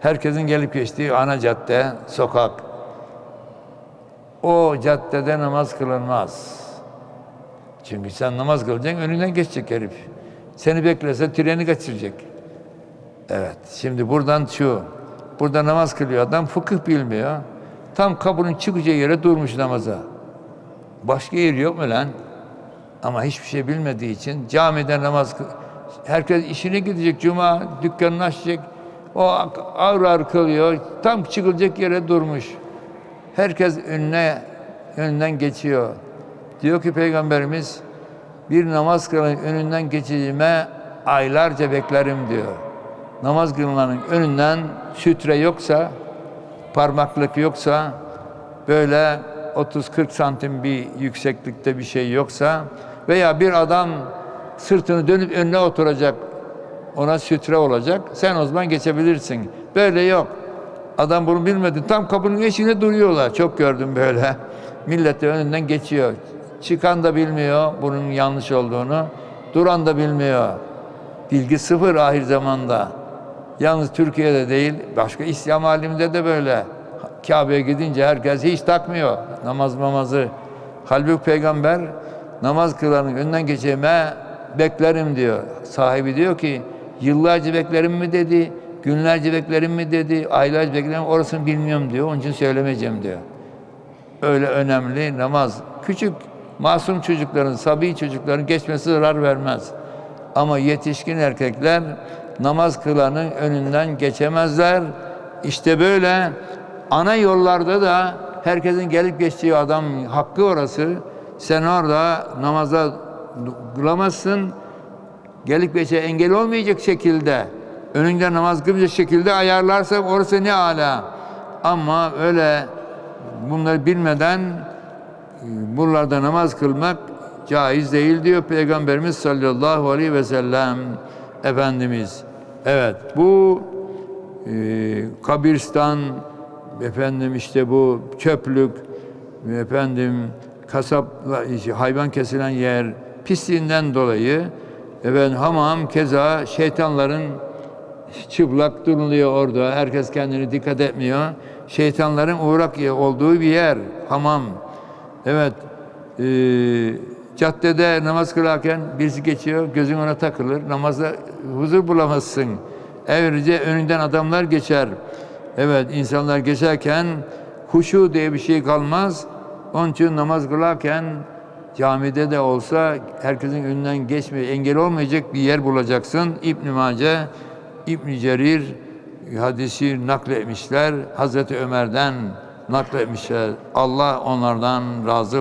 Herkesin gelip geçtiği ana cadde, sokak. O caddede namaz kılınmaz. Çünkü sen namaz kılacaksın, önünden geçecek herif. Seni beklese treni kaçıracak. Evet, şimdi buradan şu. Burada namaz kılıyor adam, fıkıh bilmiyor. Tam kapının çıkacağı yere durmuş namaza. Başka yer yok mu lan? Ama hiçbir şey bilmediği için camide namaz. Herkes işine gidecek, cuma dükkanını açacak. O ağır ağır kılıyor, tam çıkılacak yere durmuş. Herkes önüne, önünden geçiyor. Diyor ki Peygamberimiz, bir namaz kılan önünden geçeceğime aylarca beklerim diyor. Namaz kılmanın önünden sütre yoksa, parmaklık yoksa, böyle 30-40 santim bir yükseklikte bir şey yoksa veya bir adam sırtını dönüp önüne oturacak, ona sütre olacak, sen o zaman geçebilirsin. Böyle yok. Adam bunu bilmedi. Tam kapının eşiğine duruyorlar. Çok gördüm böyle. Millet de önünden geçiyor. Çıkan da bilmiyor bunun yanlış olduğunu. Duran da bilmiyor. Bilgi sıfır ahir zamanda. Yalnız Türkiye'de değil, başka İslam aleminde de böyle. Kabe'ye gidince herkes hiç takmıyor namaz mamazı. Halbuki peygamber namaz kılanın önünden geçeceğime beklerim diyor. Sahibi diyor ki yıllarca beklerim mi dedi, günlerce beklerim mi dedi, aylarca beklerim orasını bilmiyorum diyor. Onun için söylemeyeceğim diyor. Öyle önemli namaz. Küçük masum çocukların, sabi çocukların geçmesi zarar vermez. Ama yetişkin erkekler namaz kılanın önünden geçemezler. İşte böyle ana yollarda da herkesin gelip geçtiği adam hakkı orası. Sen orada namaza kılamazsın. Gelip geçe engel olmayacak şekilde önünde namaz kılacak şekilde ayarlarsa orası ne ala. Ama öyle bunları bilmeden e, buralarda namaz kılmak caiz değil diyor Peygamberimiz sallallahu aleyhi ve sellem Efendimiz. Evet bu e, kabristan efendim işte bu çöplük efendim kasap hayvan kesilen yer pisliğinden dolayı efendim hamam keza şeytanların çıplak duruluyor orada. Herkes kendini dikkat etmiyor. Şeytanların uğrak olduğu bir yer. Hamam. Evet. E, caddede namaz kılarken birisi geçiyor. Gözün ona takılır. Namazda huzur bulamazsın. Ayrıca önünden adamlar geçer. Evet insanlar geçerken huşu diye bir şey kalmaz. Onun için namaz kılarken camide de olsa herkesin önünden geçmeye engel olmayacak bir yer bulacaksın. İbn Mace, İbn Cerir hadisi nakletmişler. Hazreti Ömer'den nakletmişler. Allah onlardan razı